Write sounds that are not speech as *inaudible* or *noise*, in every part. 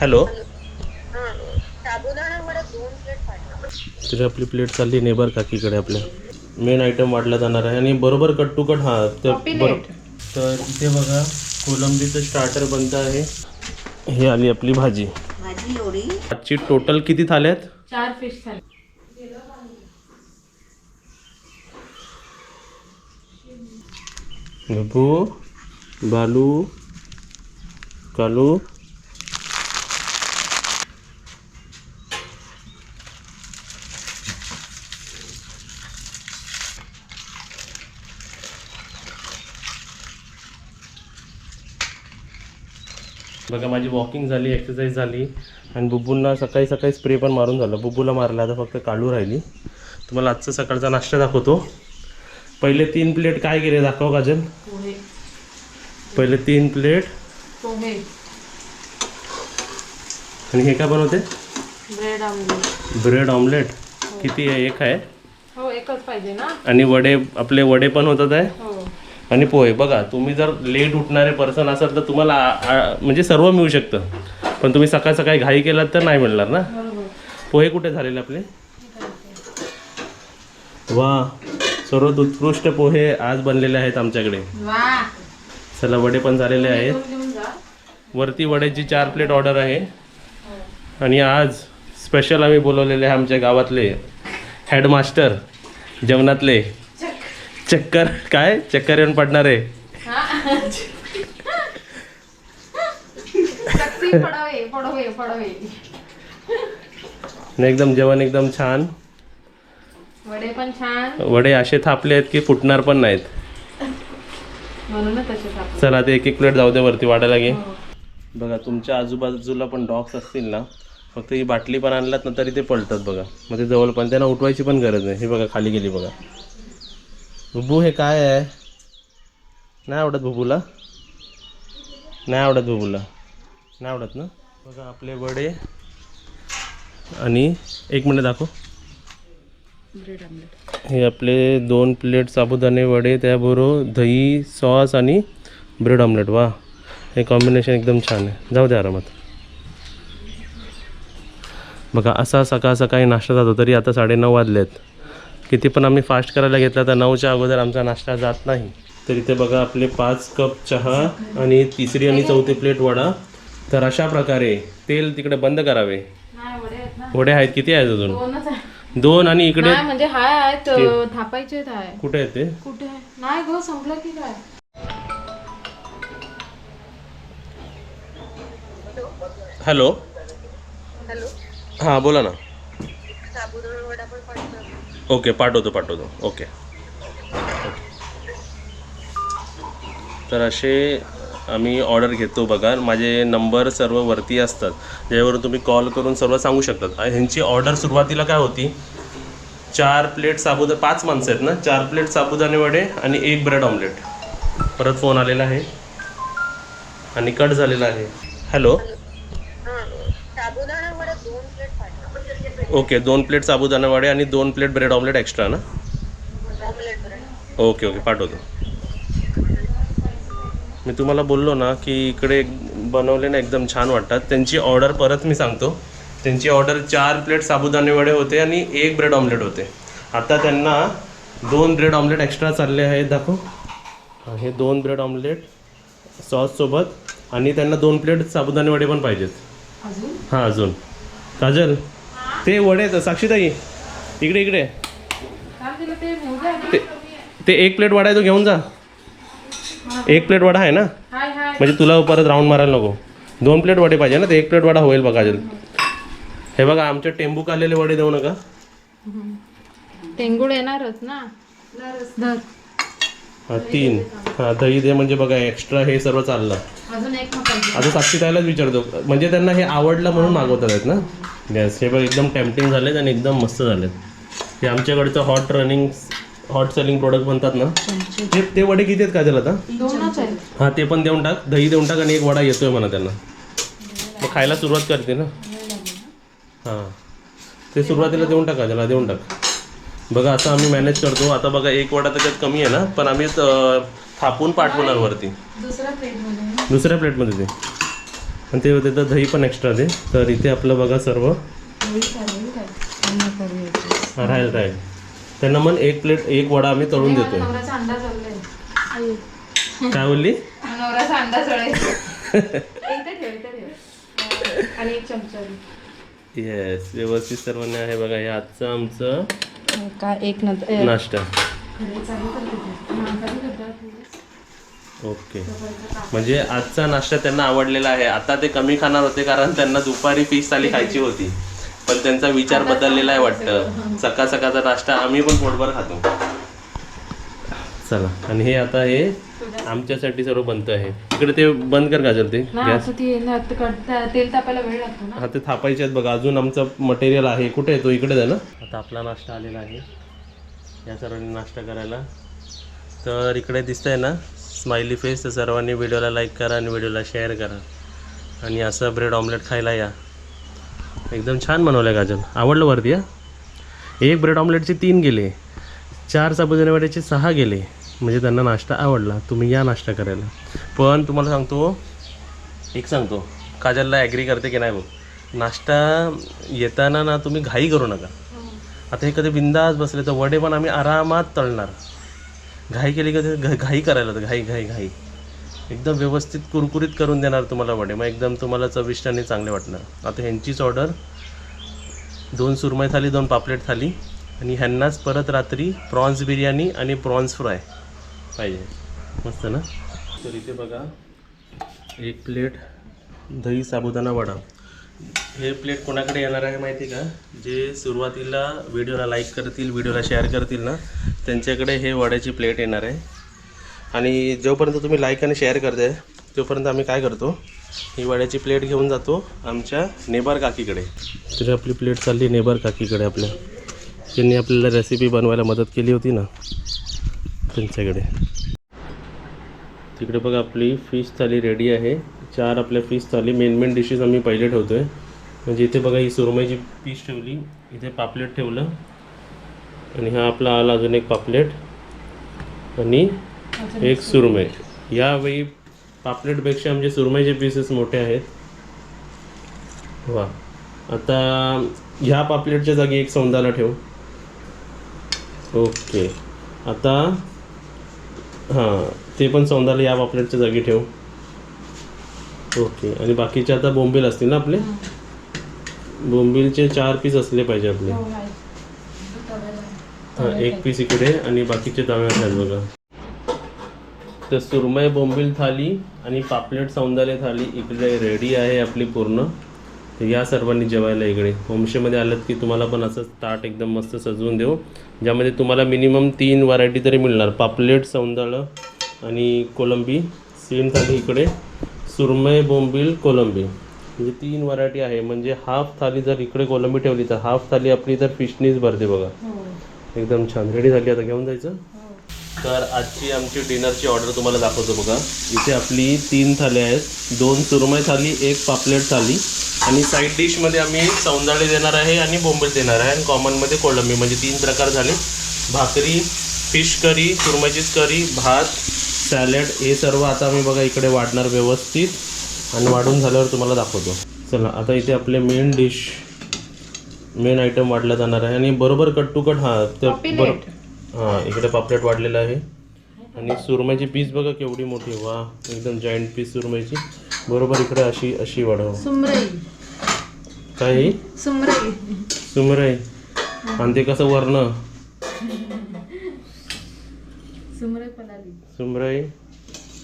Hello. तरी आपली plate चालली नेबर काकीकडे आपल्या. मेन आयटम वाढला जाणार आहे. आणि बरोबर कट टू कट हा तर बरोबर तर इथे बघा कोलंबीचं स्टार्टर बनतं आहे. हे आली आपली भाजी. आजची टोटल किती थाल्यात? चार फिश थाली. बबू बालू कालू बघा माझी वॉकिंग झाली एक्सरसाइज झाली आणि बुब्बूंना सकाळी सकाळी स्प्रे पण मारून झालं. बुब्बूला मारला आता फक्त काढू राहिली. तुम्हाला आजचा सकाळचा नाश्ता दाखवतो. पहिले तीन प्लेट काय केले दाखव काजल पोहे. पहिले तीन प्लेट आणि हे काय बनवते? ब्रेड आमलेट ब्रेड ऑमलेट किती आहे? एक आहे. हो एकच पाहिजे ना? आणि वडे आपले वडे पण होतात आहे. हो. आणि पोहे. बघा तुम्ही जर लेट उठणारे पर्सन असाल तर तुम्हाला म्हणजे सर्व मिळू शकतं. पण तुम्ही सकाळ सकाळी घाई केलात तर नाही मिळणार ना? पोहे कुठे झालेले आपले? वा सर्वात उत्कृष्ट पोहे आज बनलेले आहेत आमच्याकडे. चला वडे पण झालेले आहेत. वरती वड्याची चार प्लेट ऑर्डर आहे. आणि आज स्पेशल आम्ही बोलवलेले आहे आमच्या गावातले हेडमास्टर जेवणातले. चक्कर काय? चक्कर येऊन पडणारे आणि एकदम जेवण एकदम छान. वडे पण छान. वडे असे थापले आहेत की फुटणार पण नाहीत. चला ते एक एक प्लेट जाऊ दे वरती वाढायला घे. बघा तुमच्या आजूबाजूला पण डॉग्स असतील ना फक्त ही बाटली पण आणलात ना तरी ते पळतात बघा. मग ते जवळ पण त्यांना उठवायची पण गरज नाही. हे बघा खाली गेली बघा. बुबू हे काय आहे? नाही आवडत बुबूला? नाही आवडत बुबूला. नाही आवडत ना? बघा आपले वडे. आणि एक मिनिट दाखव. हे आपले दोन प्लेट साबुदाणे वडे त्याबरोबर दही सॉस आणि ब्रेड ऑमलेट वा हे कॉम्बिनेशन एकदम छान आहे. जाऊ दे आरामात. बघा असा सकाळ सकाळी नाश्ता जातो तरी आता साडेनऊ वाजलेत. किती पण आम्ही फास्ट करायला घेतला तर नऊच्या अगोदर आमचा नाश्ता जात नाही. तर इथे बघा आपले पाच कप चहा आणि तिसरी आणि चौथी प्लेट वडा. तर अशा प्रकारे तेल तिकडे बंद करावे. नाही वडे आहेत ना. वडे आहेत किती आहेत अजून? आहे दोन आणि इकडे म्हणजे हाय आहेत थापायचे कुठे आहेत ते? कुठे आहे? नाही गो संपलं की काय? हॅलो. हॅलो. हां बोला ना. ओके पाठवतो पाठवतो. ओके तर असे आम्ही ऑर्डर घेतो बघा. माझे नंबर सर्व वरती असतात. ज्यावरून तुम्ही कॉल करून सर्व सांगू शकतात. ह्यांची ऑर्डर सुरुवातीला काय होती? चार प्लेट साबुदा पाच माणसं आहेत ना? चार प्लेट साबुदाणे वडे आणि एक ब्रेड ऑमलेट परत फोन आलेला आहे. आणि कट झालेला आहे. हॅलो हां साबुदाणा वडा दोन प्लेट पाठवा ओके दोन प्लेट साबुदाणा वडे आणि दोन प्लेट ब्रेड ऑमलेट एक्स्ट्रा ना? ओके ओके पाठवतो. मी तुम्हाला बोललो ना की इकडे बनवले ना एकदम छान वाटतात. त्यांची ऑर्डर परत मी सांगतो. त्यांची ऑर्डर चार प्लेट साबुदाणे वडे होते आणि एक ब्रेड ऑमलेट होते. आता त्यांना दोन ब्रेड ऑमलेट एक्स्ट्रा चालले आहेत दाखव. हा, दोन ब्रेड ऑमलेट सॉससोबत आणि त्यांना दोन प्लेट साबुदाणे वडे पण पाहिजेत. हां अजून. काजल? ते वडे आहेत, साक्षीताई इकडे इकडे. ते. ते एक प्लेट वडा आहे तो घेऊन जा. एक प्लेट वडा आहे ना? म्हणजे तुला परत राऊंड मारायला नको. दोन प्लेट वडे पाहिजे ना ते एक प्लेट वडा होईल बघा अजून. हे बघा आमचे टेंबू काढलेले वडे देऊ नका. टेंगुळ येणारच ना? हा तीन. हा दही दे म्हणजे बघा एक्स्ट्रा हे सर्व चाललं. आता साक्षीताईलाच विचारतो. म्हणजे त्यांना हे आवडलं म्हणून मागवतात आहेत ना? येस हे बघ एकदम टेम्पटिंग झालेत आणि एकदम मस्त झालेत. हे आमच्याकडचं hot running hot selling product म्हणतात ना? ते ते वडे किती आहेत? काजल आता? दोनच आहेत. हां ते पण देऊन टाक. दही देऊन टाक आणि एक वडा येतोय म्हणा त्यांना. मग खायला सुरुवात करते ना? हां. ते सुरुवातीला देऊन टाका त्याला देऊन टाक. बघा असं आम्ही मॅनेज करतो. आता बघा एक वडा त्याच्यात कमी आहे ना? पण आम्ही थापून पाठवणार वरती. दुसऱ्या प्लेटमध्ये दुसऱ्या प्लेटमध्ये ते. आणि ते त्याचं दही पण एक्स्ट्रा दे. तर इथे आपलं बघा सर्व. राहील राहील. त्यांना मग एक प्लेट एक वडा आम्ही तळून देतोय. काय बोलली. येस *laughs* व्यवस्थित सर्वांनी आहे बघा हे आजचं आमचं एक नाश्ता. ओके. म्हणजे आजचा नाश्ता त्यांना आवडलेला आहे. आता ते कमी खाणार होते कारण त्यांना दुपारी फिश थाली खायची होती. पण त्यांचा विचार बदललेला आहे वाटतं. सकाळ सकाळचा नाश्ता आम्ही पण पोटभर खातो. चला. आणि हे आता हे आमच्यासाठी सर्व बनतं आहे. इकडे ते बंद कर गाजर ते. ना गॅस तेल तापायला वेळ लागतो हा ते थापायचे आहेत बघा. अजून आमचं मटेरियल आहे. कुठे आहे तो? इकडे आहे ना. आता आपला नाश्ता आलेला आहे. या सर्वांनी नाश्ता करायला. तर इकडे दिसतंय ना स्माइली फेस तर सर्वांनी व्हिडिओला लाईक करा आणि व्हिडिओला शेअर करा. आणि असं ब्रेड ऑमलेट खायला या. एकदम छान बनवलं काजल. आवडलं वरती हा? एक ब्रेड ऑमलेटचे तीन गेले. चार साबुदाणे वड्याचे सहा गेले. म्हणजे त्यांना नाश्ता आवडला. तुम्ही या नाश्ता करायला. पण तुम्हाला सांगतो एक सांगतो. काजलला ॲग्री करते की नाही बघ. नाश्ता येताना ना तुम्ही घाई करू नका. आता हे कधी बिंदास बसले तर वडे पण आम्ही आरामात तळणार. घाई केली का ते? घ- घाई करायला तर घाई घाई घाई. एकदम व्यवस्थित कुरकुरीत करून देणार तुम्हाला वडे. मग एकदम तुम्हाला चविष्ट आणि चांगले वाटणार. आता ह्यांचीच ऑर्डर दोन सुरमई थाली दोन पापलेट थाली आणि ह्यांनाच परत रात्री प्रॉन्स बिर्याणी आणि प्रॉन्स फ्राय पाहिजे. मस्त ना? तर इथे बघा एक प्लेट दही साबुदाणा वडा. हे प्लेट कोणाकडे येणार आहे माहिती आहे का? जे सुरुवातीला व्हिडिओला लाईक करतील व्हिडिओला शेअर करतील ना त्यांच्याकडे हे वड्याची प्लेट येणार आहे. आणि जोपर्यंत तुम्ही लाईक आणि शेअर करताय तोपर्यंत आम्ही काय करतो? ही वड्याची प्लेट घेऊन जातो आमच्या नेबर काकीकडे. तरी आपली प्लेट चालली नेबर काकीकडे आपल्या. त्यांनी आपल्याला रेसिपी बनवायला मदत केली होती ना त्यांच्याकडे. तिकडे बघा आपली फिश थाली रेडी आहे. चार आपल्या फिश थाली. मेन मेन डिशेस आम्ही पहिले ठेवतो आहे म्हणजे इथे बघा ही सुरमईची पीस ठेवली. इथे पापलेट ठेवलं. आणि हा आपला आला अजून एक पापलेट. आणि एक सुरमई. यावेळी पापलेटपेक्षा म्हणजे सुरमईचे पीसेस मोठे आहेत. वा. आता ह्या पापलेटच्या जागी एक सौंदाला ठेव. ओके. आता हां ते पण सौंदाला या पापलेटच्या जागी ठेव. ओके आणि बाकीचे आता बोंबील असतील ना आपले? बोंबीलचे चार पीस असले पाहिजे आपले. हो. हां एक पीस इकडे आणि बाकीचे तव्यात आहेत बघा. तर सुरमई बोंबील थाली आणि पापलेट सौंदाले थाली इकडे रेडी आहे आपली पूर्ण. तर या सर्वांनी जेवायला इकडे. होमशेमध्ये आलं की तुम्हाला पण असं ताट एकदम मस्त सजवून देऊ. ज्यामध्ये तुम्हाला मिनिमम तीन व्हरायटी तरी मिळणार. पापलेट सौंदाळं आणि कोलंबी. सेम थाली इकडे. सुरमई बोंबील कोलंबी. म्हणजे तीन व्हरायटी आहे. म्हणजे हाफ थाली जर इकडे कोलंबी ठेवली तर हाफ थाली आपली तर फिशनीच भरते बघा. हो. एकदम छान. रेडी झाली आता? घेऊन जायचं? तर आजची आमची डिनरची ऑर्डर तुम्हाला दाखवतो बघा. इथे आपली तीन थाली आहेत. दोन सुरमई थाली एक पापलेट थाली. आणि साईड डिशमध्ये आम्ही सौंदाळे देणार आहे आणि बोंबील देणार आहे. आणि कॉमनमध्ये कोळंबी म्हणजे तीन प्रकार झाले. भाकरी फिश करी सुरमईचीच करी भात सॅलड हे सर्व आता आम्ही बघा इकडे वाढणार व्यवस्थित. आणि वाढून झाल्यावर तुम्हाला दाखवतो. चला आता इथे आपले मेन डिश मेन आयटम वाढला जाणार आहे. आणि बरोबर कट टू कट हां तर बरोबर हां इकडे पापलेट वाढलेलं आहे. आणि सुरमईची पीस बघा केवढी मोठी वा एकदम जॉईंट पीस सुरमईची. बरोबर इकडे अशी अशी वाढव. सुमरई. काय? सुमरई. सुमरई. आणि ते कसं वर्ण? सुमरई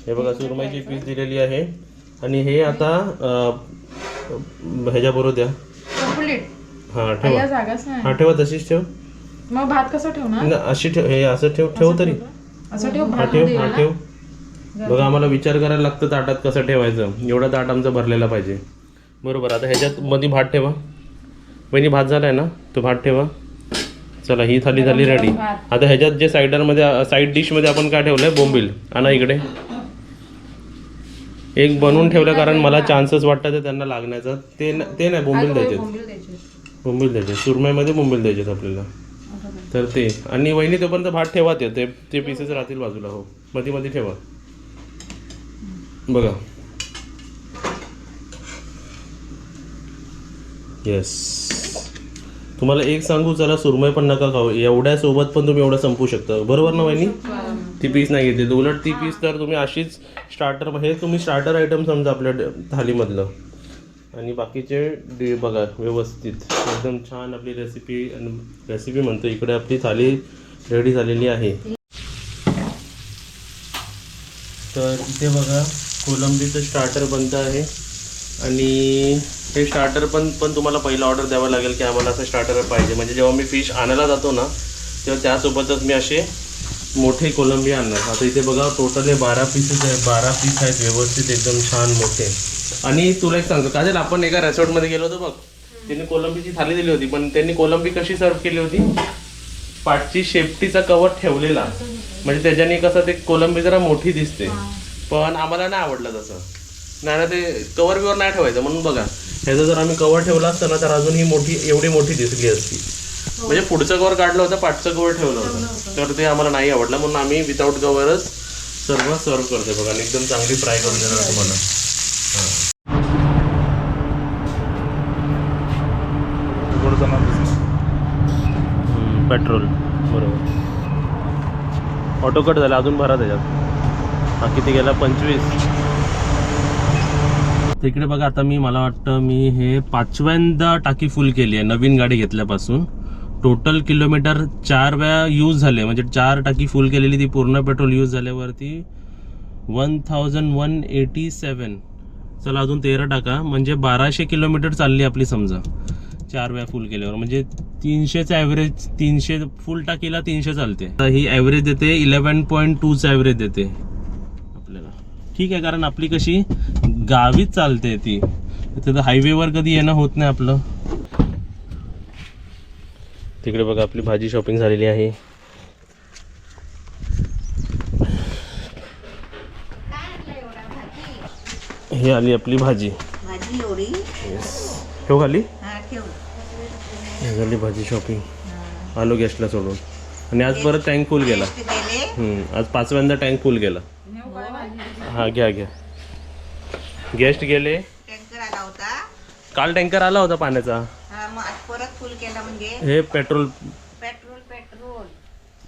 हे बघा सुरमईची पीस दिलेली आहे. आणि हे आता ह्याच्याबरोबर द्या. हां ठेवा. हां ठेवा तशीच ठेव. मग भात कसं ठेवणार? न, अशी ठेव हे असं ठेव ठेव तरी. असं ठेव हा भात ठेवमध्ये हा ठेव. बघा आम्हाला विचार करायला लागतं ताटात कसं ठेवायचं. एवढा ताट आमचा भरलेला पाहिजे. बरोबर आता ह्याच्यात मध्ये भात ठेवा. बहिणी भात झालाय ना? तो भात ठेवा. चला ही थाली झाली रेडी. आता ह्याच्यात जे साईडरमध्ये साईड डिशमध्ये आपण काय ठेवलंय? बोंबील. आणा इकडे. एक बनवून ठेवलं कारण मला चान्सेस वाटतात ते त्यांना लागण्याचा. ते न- ते नाही बोंबील द्यायचे बोंबील द्यायचे बोंबील द्यायचे सुरमईमध्ये बोंबील द्यायचे आपल्याला. तर ते. आणि वहिनी तोपर्यंत भात ठेवा ते. ते ते पीसेस राहतील बाजूला हो. मध्ये मध्ये ठेवा. बघा. येस तुम्हाला एक सांगू चला सुरमय पण नका खाऊ. एवढ्या सोबत पण तुम्ही एवढं संपू शकता. बरोबर ना वहिनी? ती पीस नाही घेतली. उलट ती पीस तर तुम्ही अशीच स्टार्टर हे तुम्ही स्टार्टर आयटम समजा आपल्या थालीमधलं. आणि बाकीचे डे बघा व्यवस्थित. एकदम छान आपली रेसिपी रेसिपी म्हणतो इकडे आपली थाली रेडी झालेली आहे. तर इथे बघा कोलंबीचं स्टार्टर बनतं आहे. आणि हे स्टार्टर पण पण तुम्हाला पहिला ऑर्डर द्यावा लागेल की आम्हाला असं स्टार्टर पाहिजे. म्हणजे जेव्हा मी फिश आणायला जातो ना तेव्हा त्यासोबतच मी असे मोठे कोलंबी आणणार. आता इथे बघा टोटल हे बारा पीसेस आहे बारा पीस आहेत व्यवस्थित एकदम छान मोठे. आणि तुला एक सांगतो काजल आपण एका रेसॉर्टमध्ये गेलो होतो बघ. त्यांनी कोलंबीची थाली दिली होती पण त्यांनी कोलंबी कशी सर्व केली होती? पाठची शेपटीचा कवर ठेवलेला. म्हणजे त्याच्याने कसं ते कोलंबी जरा मोठी दिसते. पण आम्हाला नाही आवडलं तसं. नाही ना ते कवर बिवर नाही ठेवायचं म्हणून बघा. ह्याचं जर आम्ही कवर ठेवला असतं ना तर अजून ही मोठी एवढी मोठी दिसली असती. म्हणजे पुढचं कवर काढलं होतं पाठचं कवर ठेवलं होतं. तर ते आम्हाला नाही आवडलं म्हणून आम्ही विदाऊट कवरच सर्व सर्व करतो बघा. आणि एकदम चांगली फ्राय करून देणार तुम्हाला. पेट्रोल बरोबर. ऑटो कट झाला अजून भरा त्याच्यात. हा किती गेला पंचवीस. तिकडे बघा आता मी मला वाटतं मी हे पाचव्यांदा टाकी फुल केली आहे नवीन गाडी घेतल्यापासून. टोटल किलोमीटर चार वेळा यूज झाले म्हणजे चार टाकी फुल केलेली ती पूर्ण पेट्रोल यूज झाल्यावरती one thousand one eighty seven चला अजून तेरा टाका. म्हणजे बाराशे किलोमीटर चालली आपली समजा. चार वेळा फुल केल्यावर. म्हणजे तीनशेचं ॲव्हरेज तीनशे फुल टाकीला तीनशे चालते. आता ही ॲव्हरेज देते इलेवन पॉईंट टूचं ॲव्हरेज देते. आपल्याला. ठीक आहे कारण आपली कशी गावीच चालते ती. तिथं हायवेवर कधी येणं होत नाही आपलं. तिकडे बघा आपली भाजी शॉपिंग झालेली आहे. ही आली आपली भाजी. भाजी एवढी. ठेव खाली? हा ठेव. ही झाली भाजी शॉपिंग आलो गेस्टला सोडून. आणि आज परत टँक फुल गेला. गेले. हम्म, आज पाचव्यांदा टँक फुल गेला. हा घ्या घ्या. गेस्ट गेले. टँकर आला होता. काल टँकर आला होता पाण्याचा. हा मग आज परत फुल केला म्हणजे? हे पेट्रोल पेट्रोल पेट्रोल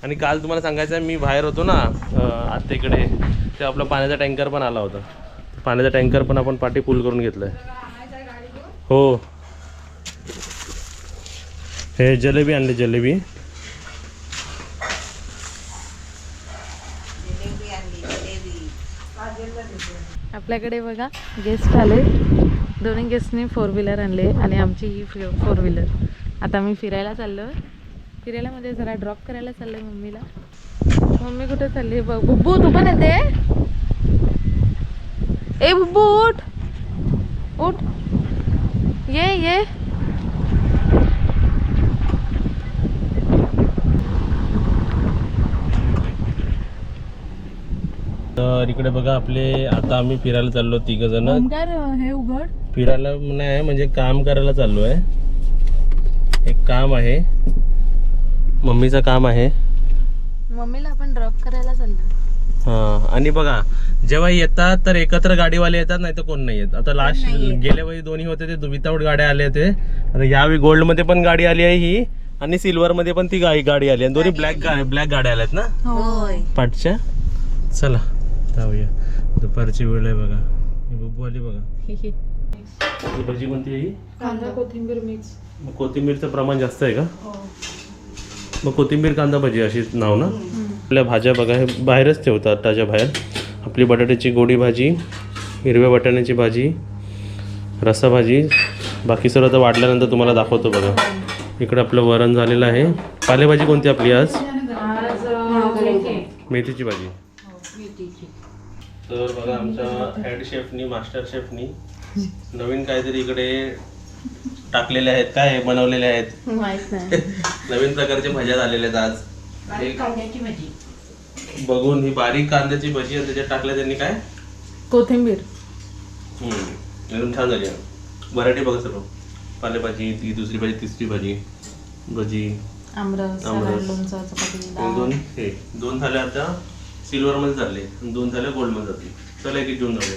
आणि काल तुम्हाला सांगायचं आहे मी बाहेर होतो ना अं, आत्तेकडे ते आपला पाण्याचा टँकर पण आला होता. पाण्याचा टँकर पण आपण पाठी पूल करून घेतलाय. हो. हे जलेबी आणली जलेबी. आणली आपल्याकडे बघा गेस्ट आले. दोन्ही गेस्टनी फोर व्हीलर आणले आणि आमची ही फोर व्हीलर आता मी फिरायला चाललो. फिरायला म्हणजे जरा ड्रॉप करायला चाललोय मम्मीला. मम्मी कुठे चालली? बघ बुब्बू तू पण येते? ए बुब्बू उठ. उठ. ये ये. तर इकडे बघा आपले आता आम्ही फिरायला चाललो तिघ जण. हे उघड. फिरायला नाही म्हणजे काम करायला चाललो आहे. एक काम आहे. मम्मीचं काम आहे. मम्मीला आपण ड्रॉप करायला चाललो. हा आणि बघा जेव्हा येतात तर एकत्र गाडीवाले येतात नाही तर कोण नाही येत. आता लास्ट गेल्या वेळी दोन्ही होते ते विदाऊट गाड्या आले होते. आता यावेळी गोल्डमध्ये पण गाडी आली आहे ही आणि सिल्वर मध्ये पण ती गाडी गाडी आली आहे. दोन्ही ब्लॅक ब्लॅक गाड्या आल्यात ना? होय. पाठच्या? चला जाऊया. दुपारची वेळ आहे बघा. ही बुब्बू आली बघा. ही भाजी कोणती आहे ही? कांदा कोथिंबीर मिक्स. मग कोथिंबीरचं प्रमाण जास्त आहे का? मग कोथिंबीर कांदा भाजी अशी नाव ना? आपल्या भाज्या बघा हे बाहेरच ठेवतात ताज्या बाहेर. आपली बटाट्याची गोडी भाजी हिरव्या वाटाण्याची भाजी रस्सा भाजी. बाकी सर्व आता वाढल्यानंतर तुम्हाला दाखवतो बघा. इकडं आपलं वरण झालेलं आहे. पालेभाजी कोणती आपली आज? मेथीची भाजी. तर बघा आमच्या हेड शेफनी मास्टर शेफनी नवीन काहीतरी इकडे टाकलेले आहेत. काय? बनवलेले आहेत. माहीत नाही. *laughs* नवीन प्रकारचे भज्या झालेल्या आहेत आज. एक बघून ही बारीक कांद्याची भजी आणि त्याच्यात टाकल्या त्यांनी काय? कोथिंबीर. हम्म, एकदम छान झाली. व्हरायटी बघा सर्व. पालेभाजी ती दुसरी भाजी तिसरी भाजी. भजी. आमरस आमरस. लोणचं चपाती आणि दोन हे दोन झाले आता. सिल्वर मध्ये चालले आणि दोन झाले गोल्डमध्ये जातील चला एक एक घेऊन जाऊया.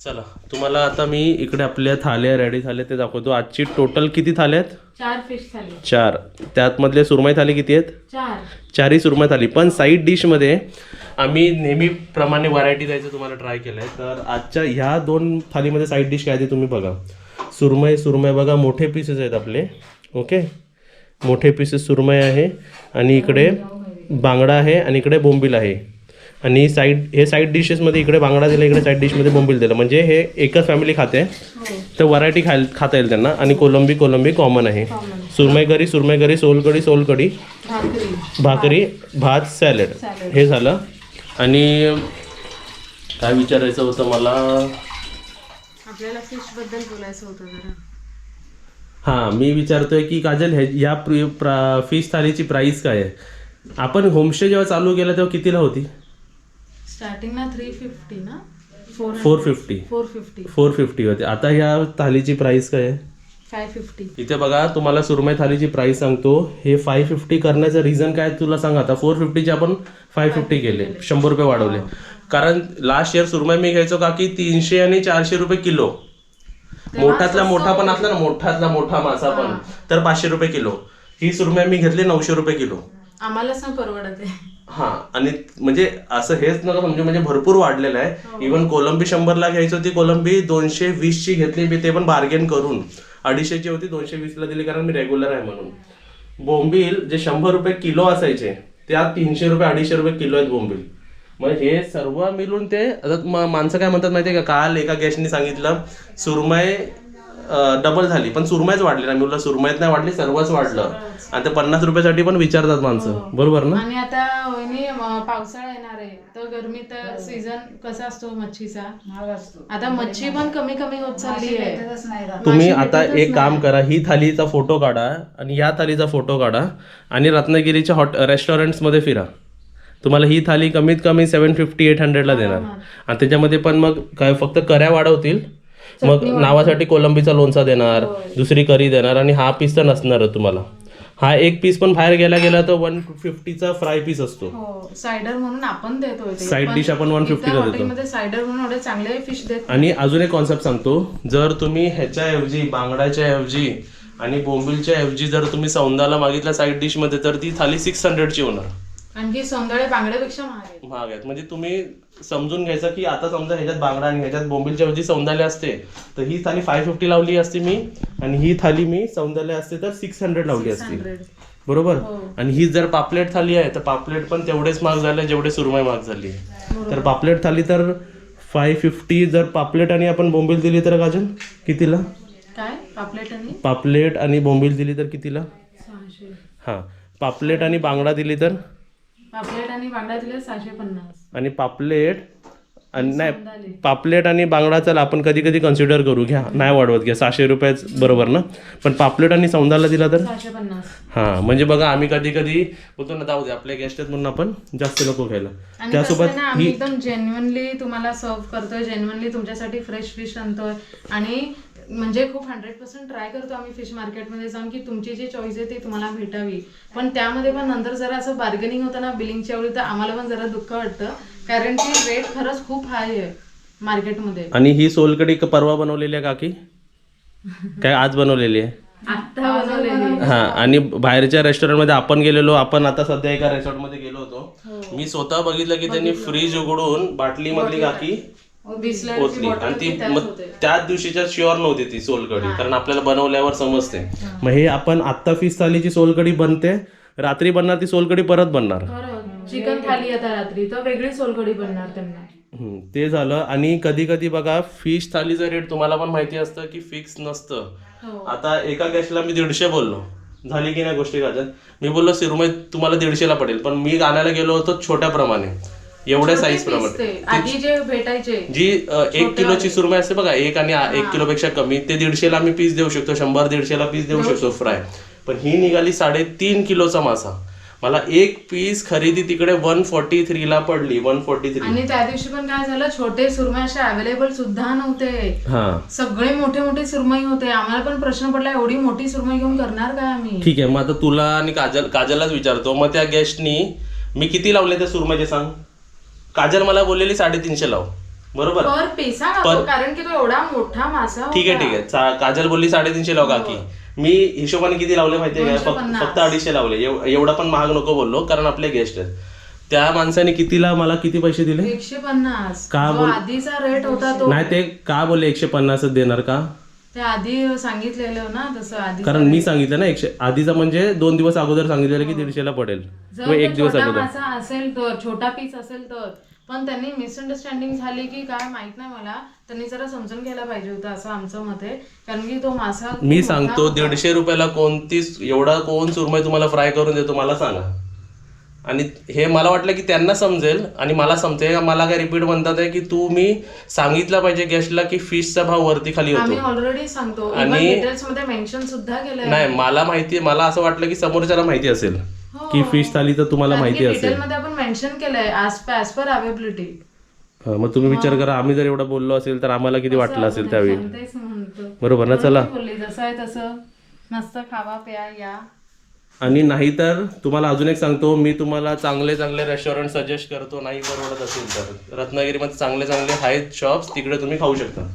चला तुम्हाला आता मी इकडे आपल्या थाल्या रेडी झाल्या ते दाखवतो. आजची टोटल किती थाल्या आहेत? चार फिश थाली. चार. त्यातमधले सुरमई थाली किती आहेत? चार. चारही सुरमई थाली. पण साईड डिशमध्ये आम्ही नेहमीप्रमाणे व्हरायटी द्यायचं तुम्हाला ट्राय केलं आहे तर आजच्या ह्या दोन थालीमध्ये साईड डिश काय ते तुम्ही बघा. सुरमई सुरमई बघा मोठे पीसेस आहेत आपले. ओके मोठे पीसेस सुरमई आहे आणि इकडे बांगडा आहे आणि इकडे बोंबील आहे. आणि साईड हे साईड डिशेसमध्ये इकडे बांगडा दिला इकडे साईड डिशमध्ये बोंबील दिलं. म्हणजे हे एकच फॅमिली खाते. तर व्हरायटी खाय खाता येईल त्यांना. आणि कोलंबी कोलंबी कॉमन आहे. सुरमई करी सुरमई करी सोलकडी सोलकडी भाकरी. भाकरी भात सॅलड. हे झालं. आणि काय विचारायचं होतं मला? आपल्याला फिशबद्दल बोलायचं होतं जरा. हां मी विचारतोय की काजल ह्या या प्रा- फिश थालीची प्राईस काय आहे? आपण होमस्टे जेव्हा चालू केलं तेव्हा कितीला होती? स्टार्टिंगला थ्री फिफ्टी ना? Four fifty four fifty four fifty होते. आता ह्या थालीची प्राईस काय आहे? फाय फिफ्टी इथे बघा तुम्हाला सुरमई थालीची प्राईस सांगतो. हे फाय फिफ्टी करण्याचं रिझन काय तुला सांग आता? फोर फिफ्टीचे आपण फाय फिफ्टी केले. शंभर रुपये वाढवले. कारण लास्ट इयर सुरमई मी घ्यायचो का की तीनशे आणि चारशे रुपये किलो. मोठातला मोठा पण असला ना मोठातला मोठा मासा पण तर पाचशे रुपये किलो. ही सुरमई मी घेतली नऊशे रुपये किलो. आम्हालाच ना परवडत. आहे हा आणि म्हणजे असं हेच नका म्हणजे म्हणजे भरपूर वाढलेलं आहे. इवन कोलंबी शंभरला घ्यायची होती कोलंबी दोनशे वीसची घेतली मी ते पण बार्गेन करून. अडीचशेची होती दोनशे वीसला दिली कारण मी रेग्युलर आहे म्हणून. बोंबील जे शंभर रुपये किलो असायचे त्या तीनशे रुपये अडीचशे रुपये किलो आहेत बोंबील. मग हे सर्व मिळून ते आता माणसं काय म्हणतात माहितीये का? काल एका गेस्टनी सांगितलं सुरमई डबल झाली. पण सुरमईच वाढली ना. मी बोललं सुरमईत नाही वाढली सर्वच वाढलं. आणि ते पन्नास रुपयासाठी पण विचारतात माणसं. बरोबर ना? आणि आता वहिनी अं, पावसाळा येणार आहे. तर गरमीत सीझन कसा असतो मच्छीचा? आता मच्छी पण कमी कमी होत चालली आहे. तुम्ही आता एक काम करा. ही थालीचा फोटो काढा आणि या थालीचा फोटो काढा आणि रत्नागिरीच्या हॉट रेस्टॉरंट्समध्ये फिरा. तुम्हाला ही थाली कमीत कमी सेवन फिफ्टी एट हंड्रेडला देणार. आणि त्याच्यामध्ये पण मग काय फक्त कऱ्या वाढवतील मग नावासाठी कोलंबीचा लोणचा देणार दुसरी करी देणार आणि हा पीस तर नसणारच तुम्हाला. हा एक पीस पण बाहेर गेला गेला तर वन फिफ्टीचा फ्राय पीस असतो. हो सायडर म्हणून आपण देतोय ते. Side पण dish आपण 150 इथं ला देतो. सायडर म्हणून एवढे चांगले फिश देत आणि अजून एक कॉन्सेप्ट सांगतो. जर तुम्ही ह्याच्याऐवजी बांगड्याच्या ऐवजी आणि बोंबिलच्या ऐवजी जर तुम्ही सौंदाला मागितला साईड डिशमध्ये तर ती थाली सिक्स हंड्रेडची होणार. आणखी सौंदर्य बांगड्यापेक्षा महाग आहे. महाग आहेत. म्हणजे तुम्ही समजून घ्यायचं की आता समजा ह्याच्यात बांगडा आणि ह्याच्यात बोंबिलच्या ऐवजी सौंदाले असते तर ही थाली फाय फिफ्टी लावली असती मी आणि ही थाली मी सौंदाले असते तर सिक्स हंड्रेड लावली असती. हंड्रेड बरोबर? आणि ही जर पापलेट थाली आहे तर पापलेट पण तेवढेच महाग झाले जेवढे सुरमई महाग झाली. तर पापलेट थाली तर फाय फिफ्टी जर पापलेट आणि आपण बोंबील दिली तर काजल कितीला? काय? पापलेट आणि? पापलेट आणि बोंबील दिली तर कितीला? सहाशे. हां. पापलेट आणि बांगडा दिली तर? पापलेट आणि बांगडा दिले सहाशे पन्नास. आणि पापलेट आणि नाही. पापलेट आणि बांगडा चला आपण कधी कधी कन्सिडर करू घ्या. नाही वाढवत घ्या. सहाशे रुपयाच बरोबर ना? पण पापलेट आणि सौंदाला दिला तर? सहाशे पन्नास. हां म्हणजे बघा आम्ही कधी कधी बोलतो ना जाऊ दे आपले गेस्ट आहेत म्हणून आपण जास्त नको घ्यायला आणि कसं आहे त्यासोबत ना आम्ही ही एकदम जेन्युअनली तुम्हाला सर्व करतोय जेन्युअनली तुमच्यासाठी फ्रेश फिश आणतोय. आणि म्हणजे खूप हंड्रेड पर्सेंट ट्राय करतो आम्ही फिश मार्केटमध्ये जाऊन की तुमची जी चॉईस आहे ती तुम्हाला भेटावी. पण त्यामध्ये पण नंतर जरा असं बार्गेनिंग होतं ना बिलिंगच्या वेळी तर आम्हाला पण जरा दुःख वाटतं. कारण की रेट खरंच खूप हाय आहे मार्केटमध्ये आणि ही सोलकडी क- परवा बनवलेली आहे काकी? काय आज बनवलेली आहे? आत्ता बनवलेली. हा आणि बाहेरच्या रेस्टॉरंटमध्ये आपण गेलेलो आपण आता सध्या एका रेसॉर्टमध्ये गेलो होतो. मी स्वतः बघितलं की त्यांनी फ्रीज उघडून बाटली मधली काकी आणि ती मग त्याच दिवशीच्या शुअर नव्हती ती सोलकडी कारण आपल्याला बनवल्यावर समजते. मग हे आपण आत्ता फिश थालीची सोलकडी बनते. रात्री बनणार ती सोलकडी परत बनणार. चिकन थाली आता रात्री तर वेगळी सोलकडी बनणार त्यांना. ते झालं. आणि कधी कधी बघा फिश थालीचं रेट तुम्हाला पण माहिती असतं की फिक्स नसतं. हो. आता एका गॅसला मी दीडशे बोललो. झाली की नाही गोष्टी काजल मी बोललो सिरुमय तुम्हाला दीडशेला पडेल. पण मी आणायला गेलो होतो छोट्या प्रमाणे एवढ्या साईज प्रमाणे. आधी जे भेटायचे जी एक किलोची सुरमई असते बघा एक आणि एक किलोपेक्षा कमी. ते दीडशेला आम्ही पीस देऊ शकतो शंभर दीडशेला पीस देऊ शकतो फ्राय पण ही निघाली साडेतीन किलोचा मासा. मला एक पीस खरेदी तिकडे वन फोर्टी थ्रीला पडली वन फोर्टी थ्री आणि त्या दिवशी पण काय झालं छोटे सुरमई असे अवेलेबल सुद्धा नव्हते. हा. सगळे मोठे मोठे सुरमई होते. आम्हाला पण प्रश्न पडला एवढी मोठी सुरमई घेऊन करणार काय आम्ही? ठीक आहे मग आता तुला आणि काजल काजललाच विचारतो. मग त्या गेस्टनी मी किती लावले त्या सुरमईचे सांग? काजल मला बोललेली साडेतीनशे लाव. बरोबर? पर पेसा ना पर- तो, कारण की तो एवढा मोठा मासा ठीक आहे. ठीक आहे. चा- काजल बोलली साडेतीनशे लाव काकी. मी हिशोबाने किती लावले का? दोनशे फक्त. फक्त अडीचशे लावले. एव- एवढा पण महाग नको बोललो कारण आपले गेस्ट आहेत. त्या माणसाने कितीला मला किती पैसे दिले? एकशे पन्नास. का जो बोल- आधीचा रेट होता तो. नाही ते का बोलले एकशे पन्नासच देणार का? ते आधी सांगितलेलं ना तसं आधी कारण मी सांगितलं ना एकशे आधीचा म्हणजे दोन दिवस अगोदर सांगितलेलं की दीडशेला पडेल. जर एक तो दिवस छोटा अगोदर. मासा असेल तर छोटा पीस असेल तर. पण त्यांनी मिसअंडरस्टँडिंग झाली की काय माहीत नाही मला. त्यांनी जरा समजून घ्यायला पाहिजे होतं असं आमचं मत आहे. कारण की तो मासा मी सांगतो. दीडशे रुपयाला कोणतीच एवढा कोण सुरमई तुम्हाला फ्राय करून देतो मला सांगा. आणि हे मला वाटलं की त्यांना समजेल आणि मला समजेल मला काय रिपीट म्हणतात आहे की तू मी सांगितलं पाहिजे गेस्टला की फिशचा भाव वरती खाली होतो. ऑलरेडी सांगतो. आणि- मेन्शन सुद्धा केलंय. नाही मला माहिती मला असं वाटलं की समोरच्याला माहिती असेल. हो. की फिश थाली तर तुम्हाला माहिती असेल. मेन्शन केलंय ऍज पर अवेबिलिटी हा, मग तुम्ही विचार करा आम्ही जर एवढं बोललो असेल तर आम्हाला किती वाटलं असेल त्यावेळी? बरोबर ना चला. बोलली जसं आहे तसं. मस्त खावा प्या या. आणि नाहीतर तुम्हाला अजून एक सांगतो मी तुम्हाला चांगले चांगले रेस्टॉरंट सजेस्ट करतो नाही परवडत असेल तर. रत्नागिरीमध्ये चांगले चांगले आहेत शॉप्स तिकडे तुम्ही खाऊ शकता.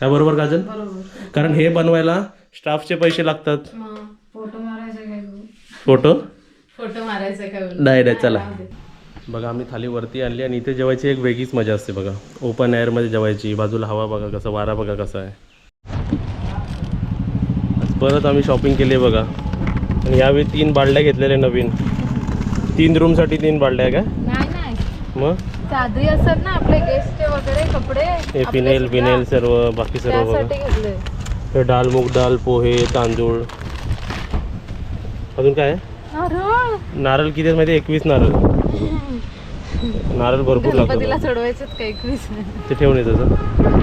काय बरोबर काजल बरोबर. कारण हे बनवायला स्टाफचे पैसे लागतात. मग फोटो मारायचे काय फोटो फोटो मारायचे काय बोलू? नाही नाही चला. बघा आम्ही थाली वरती आणली आणि इथे जेवायची एक वेगळीच मजा असते बघा. ओपन एअरमध्ये जेवायची बाजूला हवा बघा कसं वारा बघा कसा आहे. परत आम्ही शॉपिंग केली आहे बघा. आणि यावेळी तीन बालड्या घेतलेल्या नवीन. तीन रूमसाठी तीन बालड्या आहे नाही नाही. का मग? चादरी असतात ना आपले गेस्ट वगैरे कपडे. हे सुद्धा बिनेल सर्व बाकी सर्व बघा. हे डाळ मूग डाळ पोहे तांदूळ. अजून काय आहे? नारळ. किती माहिती एकवीस नारळ. नारळ भरपूर लागतो. गणपतीला चढवायचेत का एकवीस ते ठेवून येतं